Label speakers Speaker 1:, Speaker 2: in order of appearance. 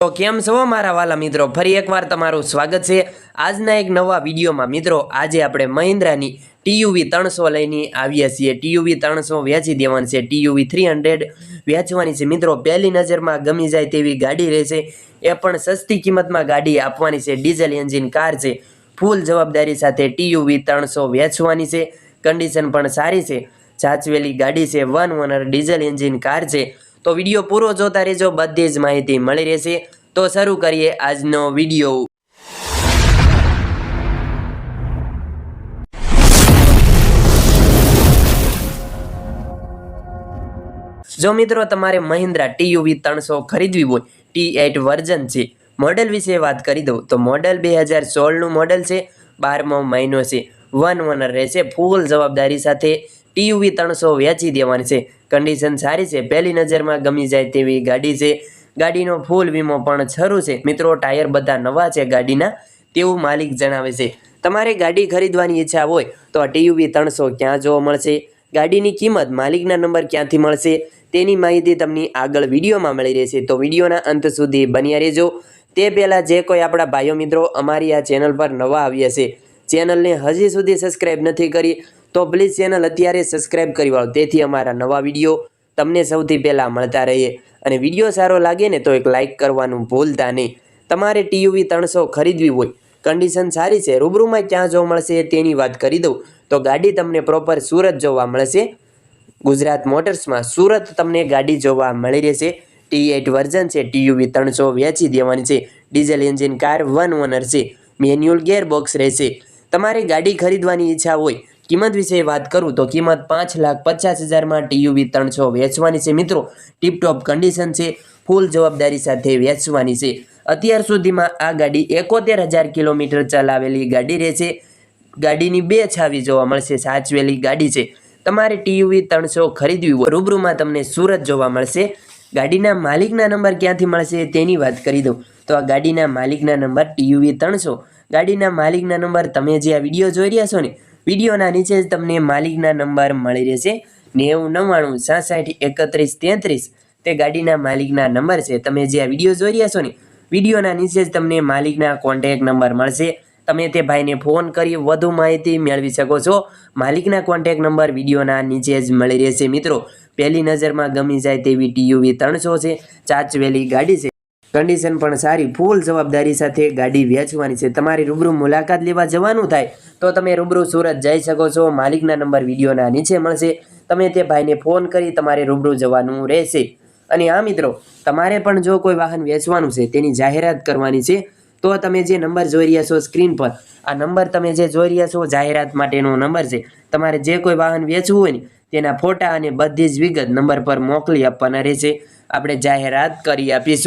Speaker 1: તો કેમ છો મારા વાલા મિત્રો? ફરી એકવાર તમારું સ્વાગત છે. આજના એક નવા વિડીયોમાં મિત્રો, આજે આપણે મહિન્દ્રાની ટીયુવી ત્રણસો લઈને આવ્યા છીએ. ટીયુવી ત્રણસો વેચી દેવાની છે. ટીયુવી થ્રી હંડ્રેડ વેચવાની છે. મિત્રો, પહેલી નજરમાં ગમી જાય તેવી ગાડી રહેશે. એ પણ સસ્તી કિંમતમાં ગાડી આપવાની છે. ડીઝલ એન્જિન કાર છે. ફૂલ જવાબદારી સાથે ટીયુવી ત્રણસો વેચવાની છે. કન્ડિશન પણ સારી છે. સાચવેલી ગાડી છે. One owner diesel engine car છે. તો વીડિયો પૂરો જોતા રહેજો, બધી જ માહિતી મળી રહેશે. તો શરૂ કરીએ આજનો વીડિયો. જો મિત્રો તમારે મહિન્દ્રા ટીયુવી ત્રણસો ખરીદવી હોય, ટી એટ વર્ઝન છે, મોડેલ વિશે વાત કરી દઉં, તો મોડેલ બે હજાર સોળનું મોડેલ છે, બારમો મહિનો છે. વન ઓનર રહેશે, ફૂલ જવાબદારી સાથે ટીયુવી ત્રણસો વેચી દેવાની છે. કન્ડિશન સારી છે. પહેલી નજરમાં ગમી જાય તેવી ગાડી છે. ગાડીનો ફૂલ વીમો પણ શરૂ છે. મિત્રો, ટાયર બધા નવા છે ગાડીના, તેવું માલિક જણાવે છે. તમારે ગાડી ખરીદવાની ઈચ્છા હોય તો આ ટીયુવી ત્રણસો ક્યાં જોવા મળશે? ગાડીની કિંમત માલિકના નંબર ક્યાંથી મળશે? તેની માહિતી તમને આગળ વિડીયોમાં મળી રહેશે. તો વિડીયોના અંત સુધી બન્યા રહેજો. તે પહેલાં જે કોઈ આપણા ભાઈઓ મિત્રો અમારી આ ચેનલ પર નવા આવ્યા છે, ચેનલને હજી સુધી સબસ્ક્રાઈબ નથી કરી તો પ્લીઝ ચેનલ અત્યારે સબસ્ક્રાઈબ કરી વાળો. તેથી અમારા નવા વીડિયો તમને સૌથી પહેલાં મળતા રહીએ. અને વીડિયો સારો લાગે ને તો એક લાઇક કરવાનું ભૂલતા નહીં. તમારે ટીયુવી ત્રણસો ખરીદવી હોય કન્ડિશન સારી છે, રૂબરૂમાં ક્યાં જોવા મળશે તેની વાત કરી દઉં. તો ગાડી તમને પ્રોપર સુરત જોવા મળશે. ગુજરાત મોટર્સમાં સુરત તમને ગાડી જોવા મળી રહેશે. ટી એટ વર્ઝન છે ટીયુવી ત્રણસો વેચી દેવાની છે. Diesel engine car one owner છે. મેન્યુઅલ ગેર બોક્સ રહેશે. તમારે ગાડી ખરીદવાની ઈચ્છા હોય કિંમત વિશે વાત કરું તો કિંમત પાંચ લાખ પચાસ હજારમાં ટીયુવી ત્રણસો વેચવાની છે. મિત્રો ટીપટોપ કન્ડિશન છે. ફૂલ જવાબદારી સાથે વેચવાની છે. અત્યાર સુધીમાં આ ગાડી એકોતેર હજાર કિલોમીટર ચલાવેલી ગાડી રહેશે. ગાડીની બે છાવી જોવા મળશે. સાચવેલી ગાડી છે. તમારે ટીયુવી ત્રણસો ખરીદવી હોય, રૂબરૂમાં તમને સુરત જોવા મળશે. ગાડીના માલિકના નંબર ક્યાંથી મળશે તેની વાત કરી દઉં. તો આ ગાડીના માલિકના નંબર ટીયુવી ત્રણસો. ગાડીના માલિકના નંબર તમે જે આ વીડિયો જોઈ રહ્યા છો ને વિડીયોના નીચે જ તમને માલિકના નંબર મળી રહેશે. નેવું નવ્વાણું સાસઠ એકત્રીસ તેત્રીસ તે ગાડીના માલિકના નંબર છે. તમે જે આ વીડિયો જોઈ રહ્યા છો ને, વિડીયોના નીચે જ તમને માલિકના કોન્ટેક નંબર મળશે. તમે તે ભાઈને ફોન કરી વધુ માહિતી મેળવી શકો છો. માલિકના કોન્ટેક નંબર વિડીયોના નીચે જ મળી રહેશે. મિત્રો, પહેલી નજરમાં ગમી જાય તેવી ટીયુવી ત્રણસો છે. ચાચવેલી ગાડી છે. કન્ડિશન પણ સારી ફૂલ જવાબદારી સાથે ગાડી વેચવાની છે. તમારી રૂબરૂ મુલાકાત લેવા જવાનું થાય, તો તમે રૂબરૂ સુરત જઈ શકો છો. માલિકના નંબર વિડીયોના નીચે મળશે. તમે તે ભાઈને ફોન કરી તમારે રૂબરૂ જવાનું રહેશે. અને આ મિત્રો, તમારે પણ જો કોઈ વાહન વેચવાનું છે, તેની જાહેરાત કરવાની છે, તો તમે જે નંબર જોઈ રહ્યા છો સ્ક્રીન પર, આ નંબર તમે જે જોઈ રહ્યા છો જાહેરાત માટેનો નંબર છે, તમારે જે કોઈ વાહન વેચવું હોય ને, તેના ફોટા અને બધી જ વિગત નંબર પર મોકલી આપવાના રહેશે. આપણે જાહેરાત કરી આપીશું.